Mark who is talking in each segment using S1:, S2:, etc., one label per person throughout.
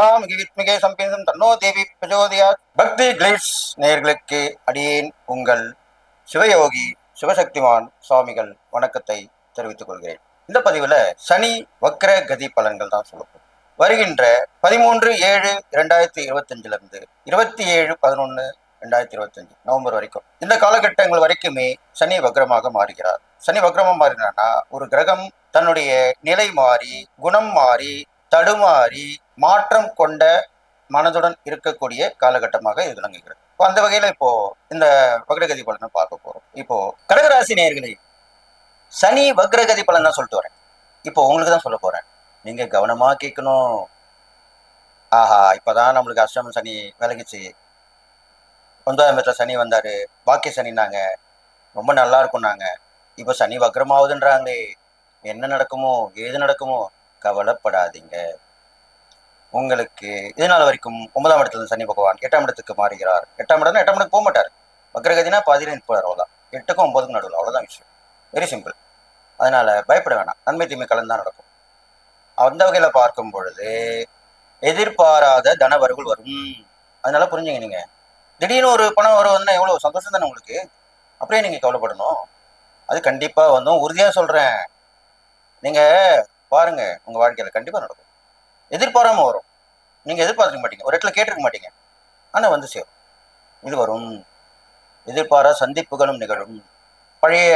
S1: சகலாம் வித்மிகே சம்பேதம் தன்னோ தேவி பிரஜோதயா பக்தி கிளிட்ஸ் நேயர்களுக்கு அடியேன் உங்கள் சிவயோகி சிவசக்திமான் சுவாமிகள் வணக்கத்தை தெரிவித்துக் கொள்கிறேன். இந்த பதிவுல சனி வக்ர கதி பலன்கள் தான் சொல்லப்படும் வருகின்ற பதிமூன்று ஏழு இரண்டாயிரத்தி இருபத்தஞ்சுல இருந்து இருபத்தி ஏழு பதினொன்னு ரெண்டாயிரத்தி இருபத்தஞ்சு நவம்பர் வரைக்கும். இந்த காலகட்டங்கள் வரைக்குமே சனி வக்ரமாக மாறுகிறார். சனி வக்ரமாக மாறினா ஒரு கிரகம் தன்னுடைய நிலை மாறி குணம் மாறி தடுமாறி மாற்றம் கொண்ட மனதுடன் இருக்கக்கூடிய காலகட்டமாக இது விளங்குகிறது. இப்போ அந்த வகையில இப்போ இந்த வக்ரகதி பலனை பார்க்க போறோம். இப்போ கடகராசி நேயர்களே சனி வக்ரகதி பலன் தான் சொல்லிட்டு வரேன். இப்போ உங்களுக்கு தான் சொல்ல போறேன். நீங்க கவனமா கேட்கணும். ஆஹா இப்பதான் நம்மளுக்கு அஷ்டம சனி விலகிச்சு. ஒன்பதாம் இடத்துல சனி வந்தாரு. பாக்கிய சனினாங்க ரொம்ப நல்லா இருக்கும்னாங்க. இப்போ சனி வக்ரமாவுதுன்றாங்களே. என்ன நடக்குமோ ஏது நடக்குமோ கவலைப்படாதீங்க. உங்களுக்கு இது வரைக்கும் ஒன்பதாம் இடத்துல இருந்து சனி பகவான் எட்டாம் இடத்துக்கு மாறுகிறார்? எட்டாம் இடம்னா எட்டாம் இடத்துக்கு போக மாட்டார் வக்ரகதினா பாதியில் நிற்பார் அவ்வளோதான் எட்டுக்கும் ஒன்பதுக்கும் நடுவில் அவ்வளோதான் விஷயம். வெரி சிம்பிள் அதனால பயப்பட வேணாம். நன்மை தீமை கலந்து தான் நடக்கும். அந்த வகையில் பார்க்கும் பொழுது எதிர்பாராத தனவர்கள் வரும். அதனால புரிஞ்சுங்க நீங்க. திடீர்னு ஒரு பணம் வரும் வந்து எவ்வளோ சந்தோஷம் தானே உங்களுக்கு? அப்படியே நீங்க கவலைப்படணும். அது கண்டிப்பாக வந்து உறுதியாக சொல்கிறேன் நீங்கள் பாருங்கள் உங்கள் வாழ்க்கையில் கண்டிப்பாக நடக்கும். எதிர்பாராம வரும். நீங்க எதிர்பார்த்துக்க மாட்டீங்க. ஒரு இடத்துல கேட்டிருக்க மாட்டீங்க. ஆனா வந்து சேரும். இது வரும். எதிர்பாரா சந்திப்புகளும் நிகழும். பழைய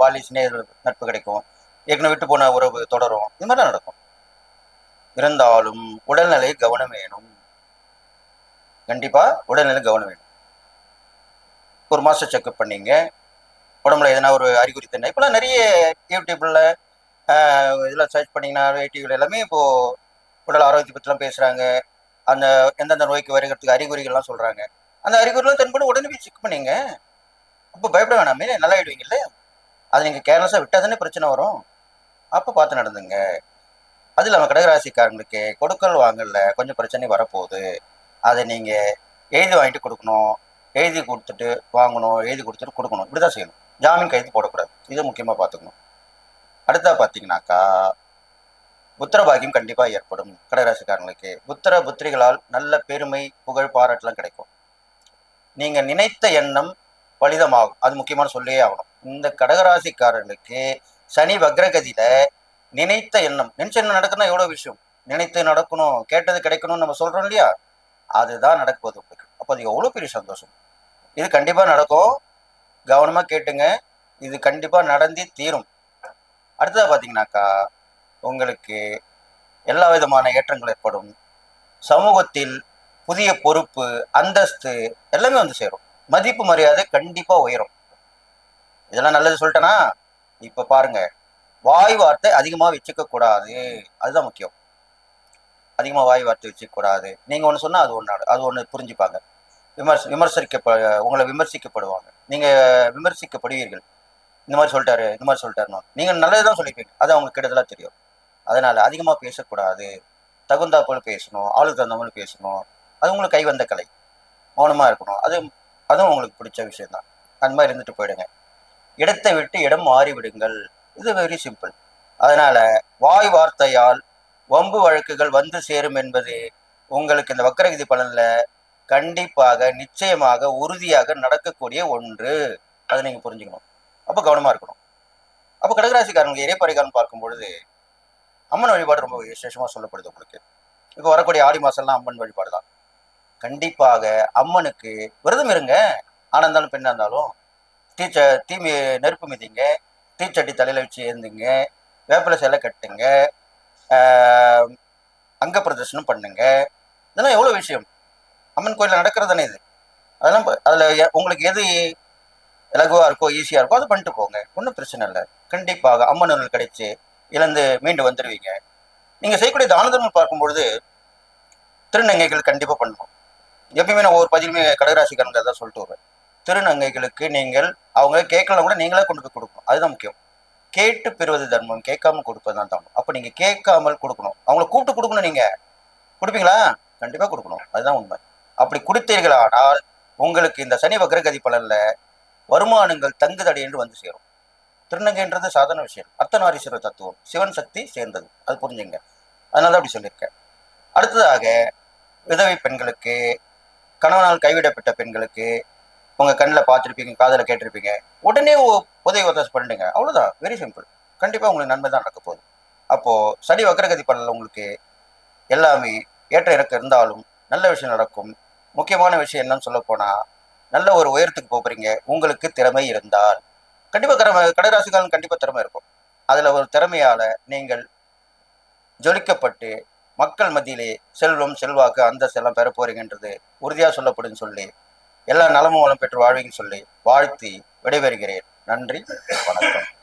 S1: பாலி சிநேக நட்பு கிடைக்கும். ஏற்கனவே விட்டு போன உறவு தொடரும். இது மாதிரி நடக்கும். இருந்தாலும் உடல்நிலை கவனம் வேணும் கண்டிப்பா உடல்நிலை கவனம் வேணும் ஒரு மாசம் செக்அப் பண்ணீங்க. உடம்புல எதனா ஒரு அறிகுறி தென்ன இப்பெல்லாம் நிறைய யூடியூப்ல இதெல்லாம் சர்ச் பண்ணீங்கன்னா டிவியில் எல்லாமே இப்போது உடல் ஆரோக்கியத்தை பற்றிலாம் பேசுறாங்க. அந்த எந்தெந்த நோய்க்கு வருகிறதுக்கு அறிகுறிகள்லாம் சொல்றாங்க. அந்த அறிகுறிலாம் தென்படும். உடனே போய் செக் பண்ணீங்க. அப்போ பயப்பட வேணாமே. நல்லா ஆயிடுவீங்கல்ல அது நீங்க கேர்லெஸ்ஸாக விட்டா தானே பிரச்சனை வரும். அப்போ பார்த்து நடந்துங்க. அது இல்லாமல் கடகராசிக்காரங்களுக்கு கொடுக்கல் வாங்கல கொஞ்சம் பிரச்சனை வரப்போகுது. அதை நீங்க எழுதி வாங்கிட்டு கொடுக்கணும். எழுதி கொடுத்துட்டு வாங்கணும். எழுதி கொடுத்துட்டு கொடுக்கணும். இப்படிதான் செய்யணும். ஜாமீன் கைது போடக்கூடாது. இதை முக்கியமாக பார்த்துக்கணும். அடுத்தா பார்த்தீங்கன்னாக்கா புத்திரபாகியம் கண்டிப்பாக ஏற்படும். கடகராசிக்காரங்களுக்கு. புத்திர புத்திரிகளால் நல்ல பெருமை புகழ் பாராட்டெலாம் கிடைக்கும். நீங்கள் நினைத்த எண்ணம் பலிதமாகும். அது முக்கியமான சொல்லியே ஆகணும். இந்த கடகராசிக்காரர்களுக்கு சனி வக்ரகதியில் நினைத்த எண்ணம். நினைச்ச எண்ணம் நடக்குன்னா எவ்வளோ விஷயம்? நினைத்து நடக்கணும் கேட்டது கிடைக்கணும்னு நம்ம சொல்கிறோம் இல்லையா? அதுதான் நடக்க உங்களுக்கு. அப்போ அது எவ்வளோ பெரிய சந்தோஷம். இது கண்டிப்பாக நடக்கும். கவனமாக கேட்டுங்க. இது கண்டிப்பாக நடந்தே தீரும். அடுத்ததாக பார்த்தீங்கன்னாக்கா உங்களுக்கு எல்லா விதமான ஏற்றங்கள் ஏற்படும். சமூகத்தில் புதிய பொறுப்பு அந்தஸ்து எல்லாமே வந்து சேரும். மதிப்பு மரியாதை கண்டிப்பாக உயரும். இதெல்லாம் நல்லது சொல்லிட்டேன்னா இப்போ பாருங்க. வாய் வார்த்தை அதிகமாக வச்சுக்கக்கூடாது அதுதான் முக்கியம். அதிகமாக வாய் வார்த்தை வச்சுக்கூடாது நீங்கள் ஒன்று சொன்னால் அது ஒன்று அது ஒன்று புரிஞ்சுப்பாங்க. விமர்ச விமர்சிக்கப்ப உங்களை விமர்சிக்கப்படுவாங்க. நீங்கள் விமர்சிக்கப்படுவீர்கள். இந்த மாதிரி சொல்லிட்டாரு இந்த மாதிரி சொல்லிட்டாருன்னு. நீங்கள் நல்லது தான் சொல்லிப்பீங்க. அது அவங்களுக்கு கெடுதலா தெரியும். அதனால அதிகமாக பேசக்கூடாது. தகுந்தா பேசணும் ஆளுக்கு தகுந்த மாதிரி பேசணும். அது உங்களுக்கு கை வந்த கலை. மௌனமாக இருக்கணும். அது அதுவும் உங்களுக்கு பிடிச்ச விஷயம்தான். அந்த மாதிரி இருந்துட்டு போயிடுங்க. இடத்தை விட்டு இடம் மாறி விடுங்கள். இது வெரி சிம்பிள் அதனால் வாய் வார்த்தையால் வம்பு வழக்குகள் வந்து சேரும் என்பது உங்களுக்கு இந்த வக்கரகிதி பலனில் கண்டிப்பாக நிச்சயமாக உறுதியாக நடக்கக்கூடிய ஒன்று. அதை நீங்கள் புரிஞ்சுக்கணும். அப்போ கவனமாக இருக்கணும். அப்போ கடகராசிக்காரங்களுக்கு இறை பார்க்கும் பொழுது அம்மன் வழிபாடு ரொம்ப விசேஷமாக சொல்லப்படுது உங்களுக்கு. இப்போ வரக்கூடிய ஆடி மாதம்லாம் அம்மன் வழிபாடு தான் கண்டிப்பாக அம்மனுக்கு விரதம் இருங்க. ஆனா இருந்தாலும் பெண்ணாக இருந்தாலும். தீச்ச தீ நெருப்பு மிதிங்க. தீச்சட்டி தலையில் வச்சு ஏந்துங்க. வேப்பிலை சிலை கட்டுங்க. அங்க பிரதர்ஷனம் பண்ணுங்க. இதெல்லாம் எவ்வளோ விஷயம்? அம்மன் கோயிலில் நடக்கிறது தானே இது. அதெல்லாம் அதில் எ- உங்களுக்கு எது இலகுவாக இருக்கோ ஈஸியாக இருக்கோ அதை பண்ணிட்டு போங்க. ஒன்றும் பிரச்சனை இல்லை. கண்டிப்பாக அம்மன் அருள் கிடைச்சி இழந்து மீண்டு வந்துடுவீங்க நீங்கள் செய்யக்கூடிய தான தர்மம் பார்க்கும்பொழுது திருநங்கைகள் கண்டிப்பாக பண்ணணும். எப்பயுமே நான் ஒவ்வொரு பதிலுமே கடகராசிக்காரங்க தான் சொல்லிட்டு வருவேன். திருநங்கைகளுக்கு நீங்கள் அவங்க கேட்கலாம் கூட நீங்களே கொண்டு போய் கொடுக்கணும். அதுதான் முக்கியம். கேட்டு பெறுவது தர்மம். கேட்காம கொடுப்பது தான் தர்மம். அப்போ நீங்கள் கேட்காமல் கொடுக்கணும். அவங்கள கூப்பிட்டு கொடுக்கணும் நீங்கள் கொடுப்பீங்களா? கண்டிப்பாக கொடுக்கணும். அதுதான் உண்மை. அப்படி கொடுத்தீர்களானால் உங்களுக்கு இந்த சனி வக்ரகதி பலனில் வருமானங்கள் தங்குதடை என்று வந்து சேரும். திருநங்கைன்றது சாதாரண விஷயம். அர்த்தநாரீஸ்வர தத்துவம். சிவன் சக்தி சேர்ந்தது. அது புரிஞ்சுங்க. அதனால அப்படி சொல்லியிருக்கேன். அடுத்ததாக விதவை பெண்களுக்கு கணவனால் கைவிடப்பட்ட பெண்களுக்கு உங்கள் கண்ணில் பார்த்துருப்பீங்க காதில் கேட்டிருப்பீங்க உடனே உ- உதவி உதவி பண்ணிடுங்க அவ்வளோதான் வெரி சிம்பிள் கண்டிப்பாக உங்களுக்கு நன்மை தான் நடக்க போகுது. அப்போது சனி வக்கரகதி பலனில் உங்களுக்கு எல்லாமே ஏற்ற இறக்கம் இருந்தாலும் நல்ல விஷயம் நடக்கும். முக்கியமான விஷயம் என்னன்னு சொல்ல போனால் நல்ல ஒரு உயரத்துக்கு போகிறீங்க உங்களுக்கு திறமை இருந்தால். கண்டிப்பாக திறமை கடராசிக்காரன் கண்டிப்பாக திறமை இருக்கும். அதில் ஒரு திறமையால் நீங்கள் ஜொலிக்கப்பட்டு மக்கள் மத்தியிலே செல்வம் செல்வாக்கு அந்தஸ்து எல்லாம் பெற போறீங்கன்றது உறுதியாக சொல்லப்படும் சொல்லி எல்லா நலமும் வளம் பெற்று வாழ்வீங்கன்னு சொல்லி வாழ்த்தி விடைபெறுகிறேன். நன்றி வணக்கம்.